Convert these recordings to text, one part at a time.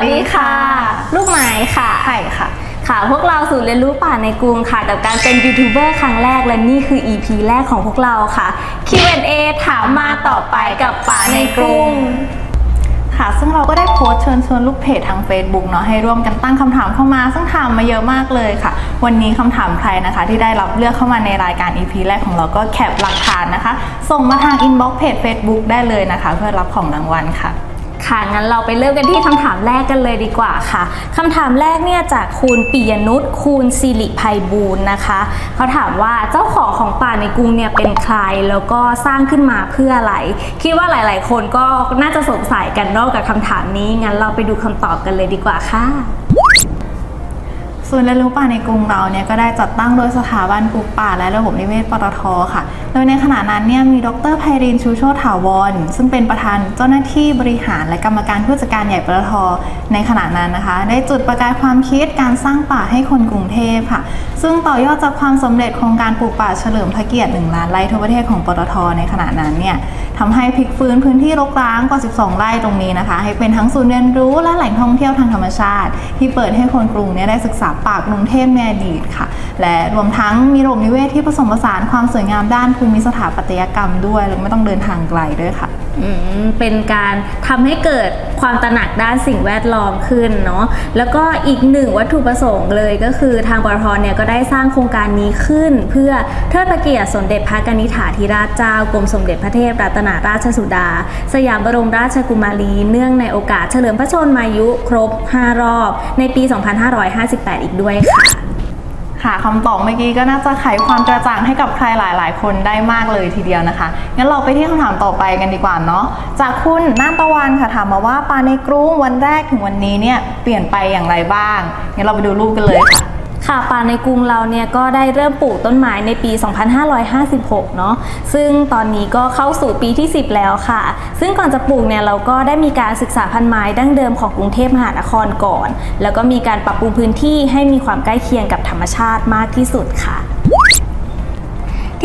สวัสดีค่ะ ลูกไม้ค่ะไข่ค่ะ ค่ะพวกเราสู่เรียนรู้ป่าในกรุงค่ะ กับการเป็นยูทูบเบอร์ครั้งแรกและนี่คือ EP แรกของพวกเราค่ะ Q&A ถามมาต่อไปกับป่าในกรุงค่ะ ซึ่งเราก็ได้โพสต์เชิญชวนลูกเพจทาง Facebook เนาะให้ร่วมกันตั้งคำถามเข้ามา ซึ่งถามมาเยอะมากเลยค่ะ วันนี้คำถามใครนะคะ ที่ได้รับเลือกเข้ามาในรายการ EP แรกของเราก็แคปหลักฐานนะคะ ส่งมาทางอินบ็อกซ์เพจ Facebook ได้เลยนะคะ เพื่อรับของรางวัลค่ะ ค่ะงั้นเราไปเริ่มกันที่คำถามแรกกันเลยดีกว่าค่ะคำถามแรกเนี่ยจากคุณปียนุชคูณสิริภัยบูรณ์นะคะเขาถามว่าเจ้าของของป่าในกรุงเนี่ยเป็นใครแล้วก็สร้างขึ้นมาเพื่ออะไร คิดว่าหลาย ๆ คนก็น่าจะสงสัยกันนอกจากคำถามนี้งั้นเราไปดูคำตอบกันเลยดีกว่าค่ะ ศูนย์เรียนรู้ป่าในกรุงเราเนี่ยก็ได้จัดตั้งโดยสถาบันปลูกป่าและระบบนิเวศปตทค่ะ โดยในขณะนั้นเนี่ยมีดรไพรินชูโชติถาวร ซึ่งเป็นประธานเจ้าหน้าที่บริหารและกรรมการผู้จัดการใหญ่ปตท ในขณะนั้นนะคะ ได้จุดประกายความคิดการสร้างป่าให้คนกรุงเทพค่ะ ซึ่งต่อยอดจากความสำเร็จโครงการปลูกป่าเฉลิมพระเกียรติ1ล้านไร่ทั่วประเทศของปตท ในขณะนั้นเนี่ยทำให้พลิกฟื้นพื้นที่รกร้างกว่า 12 ไร่ตรงนี้นะคะ ให้เป็นทั้งศูนย์เรียนรู้และแหล่งท่องเที่ยวทางธรรมชาติ ที่เปิดให้คนกรุงเนี่ยได้ศึกษาป่ากรุงเทพในอดีตค่ะ และรวมทั้งมีระบบนิเวศที่ผสมผสานความสวยงามด้านภูมิสถาปัตยกรรมด้วยแล้วไม่ต้องเดินทางไกลด้วยค่ะ อืมเป็นการทำให้เกิดความตระหนักด้านสิ่งแวดล้อมขึ้นเนาะแล้วก็อีกหนึ่งวัตถุประสงค์เลยก็คือทางปตทเนี่ยก็ได้สร้างโครงการนี้ขึ้น เพื่อเทิดพระเกียรติสมเด็จพระกนิษฐาธิราชเจ้ากรมสมเด็จพระเทพรัตนราชสุดา สยามบรมราชกุมารีเนื่องในโอกาสเฉลิมพระชนมายุครบ 5 รอบ ในปี 2558 อีกด้วยค่ะ ค่ะคำตอบเมื่อกี้ก็น่าจะไขความกระจ่างให้กับใครหลาย ๆ คนได้มากเลยทีเดียวนะคะ งั้นเราไปที่คำถามต่อไปกันดีกว่าเนาะ จากคุณน่านตะวันค่ะถามมาว่าปลาในกรุงวันแรกถึงวันนี้เนี่ยเปลี่ยนไปอย่างไรบ้าง งั้นเราไปดูรูปกันเลยค่ะ ค่ะป่าในกรุงเราเนี่ยก็ได้เริ่มปลูกต้นไม้ในปี 2556 เนาะซึ่งตอนนี้ก็เข้าสู่ปีที่ 10 แล้วค่ะ ซึ่งก่อนจะปลูกเนี่ยเราก็ได้มีการศึกษาพันธุ์ไม้ดั้งเดิมของกรุงเทพมหานครก่อน แล้วก็มีการปรับปรุงพื้นที่ให้มีความใกล้เคียงกับธรรมชาติมากที่สุดค่ะ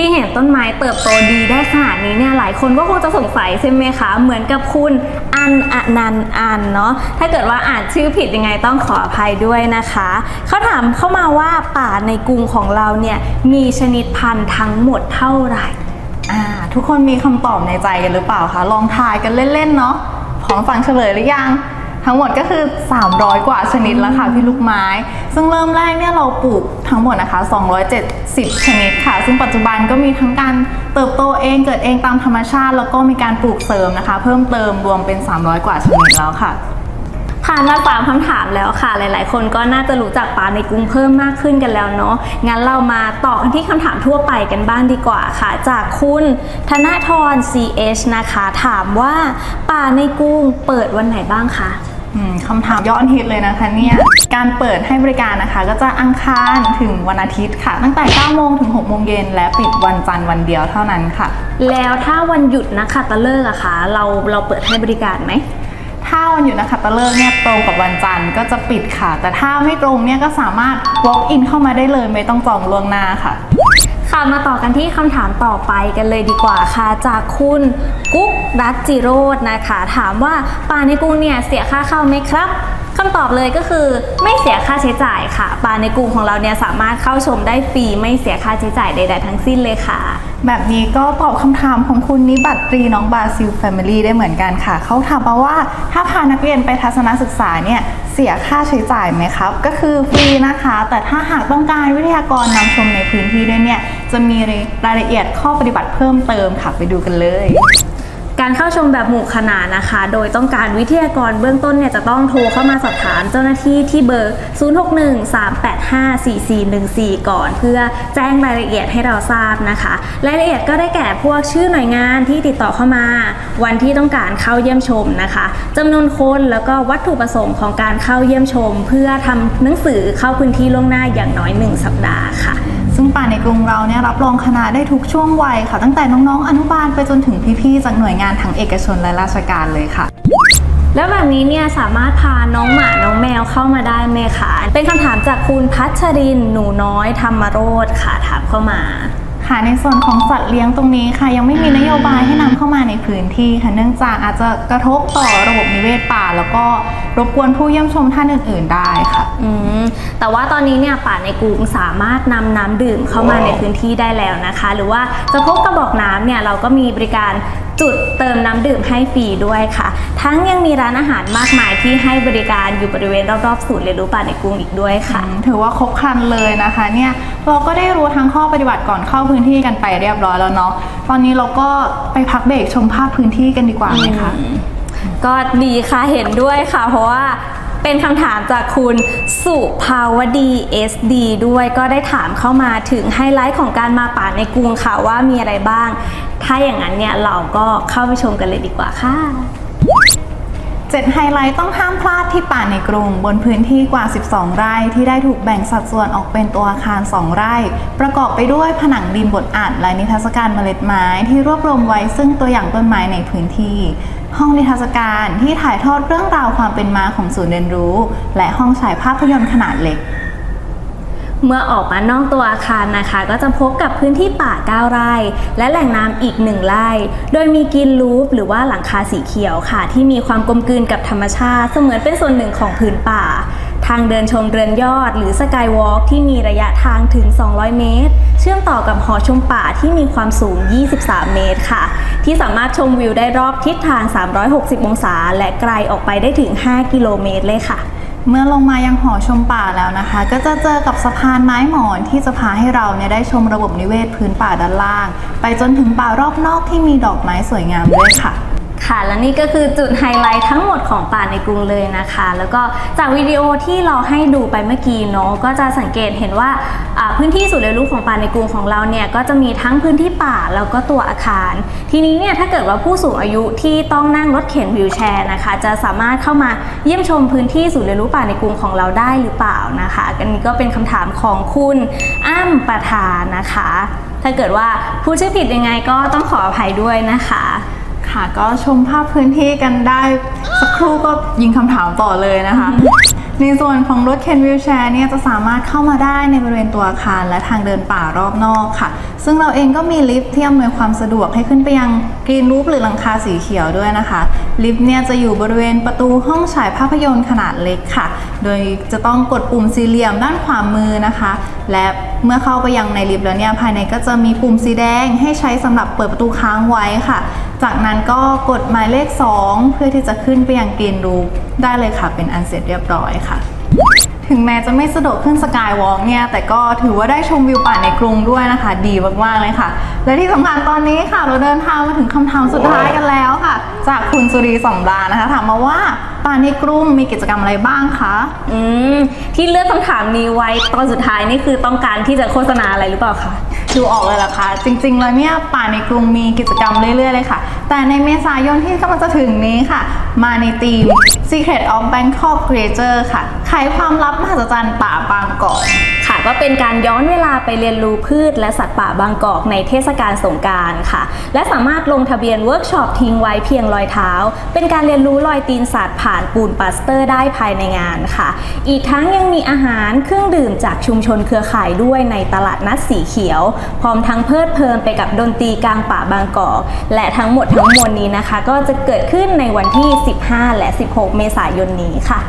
ที่เห็นต้นไม้เติบโตดีได้ขนาดนี้เนี่ยหลายคนก็คงจะสงสัยใช่ไหมคะ เหมือนกับคุณอันอนันอันเนาะถ้าเกิดว่าอ่านชื่อผิดยังไงต้องขออภัยด้วยนะคะเขาถามเข้ามาว่าป่าในกรุงของเราเนี่ยมีชนิดพันธุ์ทั้งหมดเท่าไหร่อ่าทุกคนมีคำตอบในใจกันหรือเปล่าคะลองทายกันเล่นๆเนาะพร้อมฟังเฉลยหรือยัง ทั้งหมดก็คือ 300 กว่าชนิดแล้วค่ะพี่ลูกไม้ ซึ่งเริ่มแรกเนี่ยเราปลูกทั้งหมดนะคะ 270 ชนิดค่ะ ซึ่งปัจจุบันก็มีทั้งการเติบโตเองเกิดเองตามธรรมชาติ แล้วก็มีการปลูกเสริมนะคะ เพิ่มเติมรวมเป็น 300 กว่าชนิดแล้วค่ะผ่านมาสามคำถามแล้วค่ะ หลายๆ คนก็น่าจะรู้จักป่าในกรุงเพิ่มมากขึ้นกันแล้วเนาะ งั้นเรามาต่อกันที่คำถามทั่วไปกันบ้างดีกว่าค่ะ จากคุณธนทร CH นะคะ ถามว่าป่าในกรุงเปิดวันไหนบ้างคะ คำถามยอดฮิตเลยนะคะเนี่ยการเปิดให้บริการนะคะ ก็จะอังคารถึงวันอาทิตย์ค่ะ ตั้งแต่ 9 โมงถึง 6 โมงเย็นและปิดวันจันทร์วันเดียวเท่านั้นค่ะ แล้วถ้าวันหยุดนะคะตะเลิกอะคะเราเราเปิดให้บริการไหมถ้าวันหยุดนะคะตะเลิกเนี่ยตรงกับวันจันทร์ก็จะปิดค่ะ แต่ถ้าไม่ตรงเนี่ยก็สามารถ walk in เข้ามาได้เลยไม่ต้องจองล่วงหน้าค่ะ ค่ะมาต่อกันที่คำถามต่อไปกันเลยดีกว่าค่ะ จากคุณกุ๊กรัตจิโรจนะคะ ถามว่าป่าในกรุงเนี่ยเสียค่าเข้าไหมครับคำตอบเลยก็คือไม่เสียค่าใช้จ่ายค่ะป่าในกรุงของเราเนี่ยสามารถเข้าชมได้ฟรีไม่เสียค่าใช้จ่ายใด ๆ ทั้งสิ้นเลยค่ะ แบบนี้ก็ตอบคำถามของคุณนิบัตรตรีน้องบาซิลแฟมิลี่ได้เหมือนกันค่ะ เขาถามมาว่าถ้าพานักเรียนไปทัศนศึกษาเนี่ยเสียค่าใช้จ่ายไหมครับ ก็คือฟรีนะคะ แต่ถ้าหากต้องการวิทยากรนำชมในพื้นที่ด้วยเนี่ย จะมีรายละเอียดข้อปฏิบัติเพิ่มเติมค่ะไปดูกันเลย การเข้าชมแบบหมู่ขนานนะคะ โดยต้องการวิทยากรเบื้องต้นเนี่ยจะต้องโทรเข้ามาสอบถามเจ้าหน้าที่ที่เบอร์ 0613854414 ก่อน เพื่อแจ้งรายละเอียดให้เราทราบนะคะ รายละเอียดก็ได้แก่พวกชื่อหน่วยงานที่ติดต่อเข้ามา วันที่ต้องการเข้าเยี่ยมชมนะคะจำนวนคนแล้วก็วัตถุประสงค์ของการเข้าเยี่ยมชม เพื่อทำหนังสือเข้าพื้นที่ล่วงหน้าอย่างน้อย 1 สัปดาห์ค่ะ ซึ่งป่าในกรุงเราเนี่ยรับรองคณะได้ทุกช่วงวัยค่ะ ตั้งแต่น้องๆ อนุบาลไปจนถึงพี่ๆ จากหน่วยงานทั้งเอกชนและราชการเลยค่ะ แล้วแบบนี้เนี่ยสามารถพาน้องหมาน้องแมวเข้ามาได้ไหมคะ เป็นคำถามจากคุณพัชรินหนูน้อยธรรมโรธค่ะถามเข้ามา ค่ะในส่วนของสัตว์เลี้ยงตรงนี้ค่ะ ยังไม่มีนโยบายให้นำเข้ามาในพื้นที่ค่ะเนื่องจากอาจจะกระทบต่อระบบนิเวศป่า แล้วก็รบกวนผู้เยี่ยมชมท่านอื่น ๆ ได้ค่ะอืมแต่ว่าตอนนี้เนี่ยป่าในกรุงสามารถนำน้ำดื่มเข้ามาในพื้นที่ได้แล้วนะคะ หรือว่าจะพบกระบอกน้ำเนี่ยเราก็มีบริการ จุดเติมน้ำดื่มให้ฟรีด้วยค่ะ ทั้งยังมีร้านอาหารมากมายที่ให้บริการอยู่บริเวณรอบๆศูนย์เรียนรู้ป่าในกรุงอีกด้วยค่ะ ถือว่าครบครันเลยนะคะเนี่ยเราก็ได้รู้ทั้งข้อปฏิบัติก่อนเข้าพื้นที่กันไปเรียบร้อยแล้วเนาะตอนนี้เราก็ไปพักเบรกชมภาพพื้นที่กันดีกว่าไหมคะก็ดีค่ะเห็นด้วยค่ะ เพราะว่า เป็นคำถามจากคุณสุภาวดี SD ด้วยก็ได้ถามเข้ามาถึงไฮไลท์ของการมาป่าในกรุงค่ะว่ามีอะไรบ้าง ถ้าอย่างนั้นเนี่ยเราก็เข้าไปชมกันเลยดีกว่าค่ะ เจ็ดไฮไลท์ต้องห้ามพลาดที่ป่าในกรุง บนพื้นที่กว่า 12 ไร่ ที่ได้ถูกแบ่งสัดส่วนออกเป็นตัวอาคาร 2 ไร่ ประกอบไปด้วยผนังดินบดอัดและนิทรรศการเมล็ดไม้ที่รวบรวมไว้ซึ่งตัวอย่างต้นไม้ในพื้นที่ ห้องนิทรรศการที่ถ่ายทอดเรื่องราวความเป็นมาของศูนย์เรียนรู้ และห้องฉายภาพยนตร์ขนาดเล็ก เมื่อออกมานอกตัวอาคารนะคะ ก็จะพบกับพื้นที่ป่า 9 ไร่ และแหล่งน้ำอีก 1 ไร่ โดยมีกินลูปหรือว่าหลังคาสีเขียวค่ะ ที่มีความกลมกลืนกับธรรมชาติ เสมือนเป็นส่วนหนึ่งของพื้นป่า ทางเดินชมเรือนยอด หรือสกายวอล์กที่มีระยะทางถึง 200 เมตร เชื่อมต่อกับหอชมป่าที่มีความสูง 23 เมตรค่ะ ที่สามารถชมวิวได้รอบทิศทาง 360 องศา และไกลออกไปได้ถึง 5 กิโลเมตรเลยค่ะ เมื่อลงมายังหอชมป่าแล้วนะคะ ก็จะเจอกับสะพานไม้หมอนที่จะพาให้เราเนี่ยได้ชมระบบนิเวศพื้นป่าด้านล่าง ไปจนถึงป่ารอบนอกที่มีดอกไม้สวยงามด้วยค่ะ ค่ะ และนี่ก็คือจุดไฮไลท์ทั้งหมดของป่าในกรุงเลยนะคะ แล้วก็จากวิดีโอที่เราให้ดูไปเมื่อกี้เนาะก็จะสังเกตเห็นว่าพื้นที่ศูนย์เรียนรู้ของป่าในกรุงของเราเนี่ยก็จะมีทั้งพื้นที่ป่าแล้วก็ตัวอาคาร ทีนี้เนี่ยถ้าเกิดว่าผู้สูงอายุที่ต้องนั่งรถเข็นวิวแชร์นะคะ จะสามารถเข้ามาเยี่ยมชมพื้นที่ศูนย์เรียนรู้ป่าในกรุงของเราได้หรือเปล่านะคะอันนี้ก็เป็นคำถามของคุณอ้ำประธานนะคะ ถ้าเกิดว่าพูดชื่อผิดยังไงก็ต้องขออภัยด้วยนะคะ ค่ะ ก็ชมภาพพื้นที่กันได้ สักครู่ก็ยิงคำถามต่อเลยนะคะ ในส่วนของรถเข็นวิวแชร์เนี่ยจะสามารถเข้ามาได้ในบริเวณตัวอาคารและทางเดินป่ารอบนอกค่ะ ซึ่งเราเองก็มีลิฟต์ที่อำนวยความสะดวกให้ขึ้นไปยังกรีนรูปหรือหลังคาสีเขียวด้วยนะคะลิฟต์เนี่ยจะอยู่บริเวณประตูห้องฉายภาพยนตร์ขนาดเล็กค่ะ โดยจะต้องกดปุ่มสี่เหลี่ยมด้านขวามือนะคะ และเมื่อเข้าไปยังในลิฟต์แล้วเนี่ยภายในก็จะมีปุ่มสีแดงให้ใช้สำหรับเปิดประตูค้างไว้ค่ะ จากนั้นก็กดหมายเลข 2 เพื่อที่จะขึ้นไปยังกรีนรูปได้เลยค่ะ เป็นอันเสร็จเรียบร้อยค่ะ ถึงแม้จะไม่สะดวกขึ้นสกายวอล์กเนี่ย แต่ก็ถือว่าได้ชมวิวป่าในกรุงด้วยนะคะ ดีมากๆเลยค่ะ และที่สำคัญตอนนี้ค่ะ เราเดินทางมาถึงคำถามสุดท้ายกันแล้วค่ะ จากคุณสุรีสำราญนะคะ ถามมาว่าป่าในกรุงมีกิจกรรมอะไรบ้างคะอืมที่เลือกคำถามนี้ไว้ตอนสุดท้ายนี่คือต้องการที่จะโฆษณาอะไรหรือเปล่าคะดูออกเลยล่ะคะจริงๆ แล้วเนี่ยป่าในกรุงมีกิจกรรมเรื่อยๆเลยค่ะ แต่ในเมษายนที่กำลังจะถึงนี้ค่ะมาในทีม Secret of Bangkok Creature ค่ะไขความลับมหัศจรรย์ป่าบางกอกค่ะ ก็เป็นการย้อนเวลาไปเรียนรู้พืช และสัตว์ป่าบางกอกในเทศกาลสงการค่ะ และสามารถลงทะเบียนเวิร์กช็อปทิ้งไว้เพียงรอยเท้า เป็นการเรียนรู้รอยตีนสัตว์ผ่านปูนปาสเตอร์ได้ภายในงานค่ะ อีกทั้งยังมีอาหารเครื่องดื่มจากชุมชนเครือข่ายด้วยในตลาดนัดสีเขียว พร้อมทั้งเพลิดเพลินไปกับดนตรีกลางป่าบางกอก และทั้งหมดทั้งมวลนี้นะคะ ก็จะเกิดขึ้นในวันที่ 15 และ 16 เมษายนนี้ค่ะ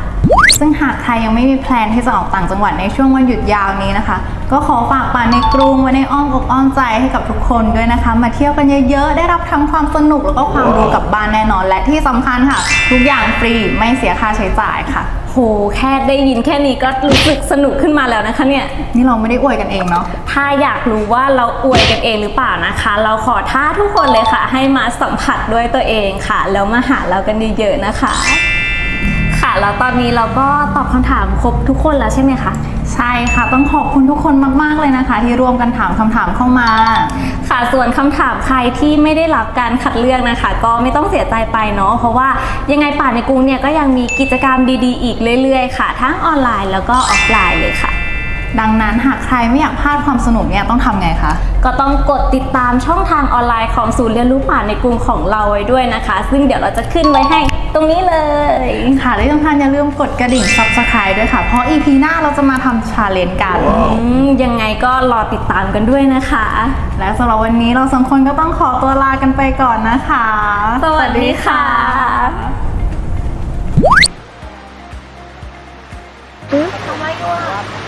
ซึ่งหากใครยังไม่มีแพลนที่จะออกต่างจังหวัดในช่วงวันหยุดยาวนี้นะคะ ก็ขอฝากป่าในกรุงไว้ในอ้อมอกอ้อมใจให้กับทุกคนด้วยนะคะ มาเที่ยวกันเยอะๆ ได้รับทั้งความสนุกแล้วก็ความรู้กลับบ้านแน่นอน และที่สำคัญค่ะ ทุกอย่างฟรีไม่เสียค่าใช้จ่ายค่ะโหแค่ได้ยินแค่นี้ก็รู้สึกสนุกขึ้นมาแล้วนะคะเนี่ยนี่เราไม่ได้อวยกันเองเนาะถ้าอยากรู้ว่าเราอวยกันเองหรือเปล่านะคะ เราขอท้าทุกคนเลยค่ะ ให้มาสัมผัสด้วยตัวเองค่ะแล้วมาหาเรากันเยอะๆนะคะค่ะ แล้วตอนนี้เราก็ตอบคำถามครบทุกคนแล้วใช่ไหมคะ ใช่ค่ะ ต้องขอบคุณทุกคนมาก ๆ เลยนะคะ ที่ร่วมกันถามคำถามเข้ามา ค่ะ ส่วนคำถามใครที่ไม่ได้รับการคัดเลือกนะคะ ก็ไม่ต้องเสียใจไปเนาะ เพราะว่ายังไงป่าในกรุงเนี่ยก็ยังมีกิจกรรมดีๆ อีกเรื่อย ๆ ค่ะ ทั้งออนไลน์แล้วก็ออฟไลน์เลยค่ะดังนั้นหากใครไม่อยากพลาดความสนุกเนี่ยต้องทำไงคะ ก็ต้องกดติดตามช่องทางออนไลน์ของศูนย์เรียนรู้ป่าในกรุงของเราไว้ด้วยนะคะ ซึ่งเดี๋ยวเราจะขึ้นไว้ให้ ตรงนี้เลย ค่ะและที่สำคัญอย่าลืมกดกระดิ่ง subscribe ด้วยค่ะ เพราะ EP หน้าเราจะมาทำชาเลนจ์กัน อืมยังไงก็รอติดตามกันด้วยนะคะ และสำหรับวันนี้เราสองคนก็ต้องขอตัวลากันไปก่อนนะคะ สวัสดีค่ะทำไมวะ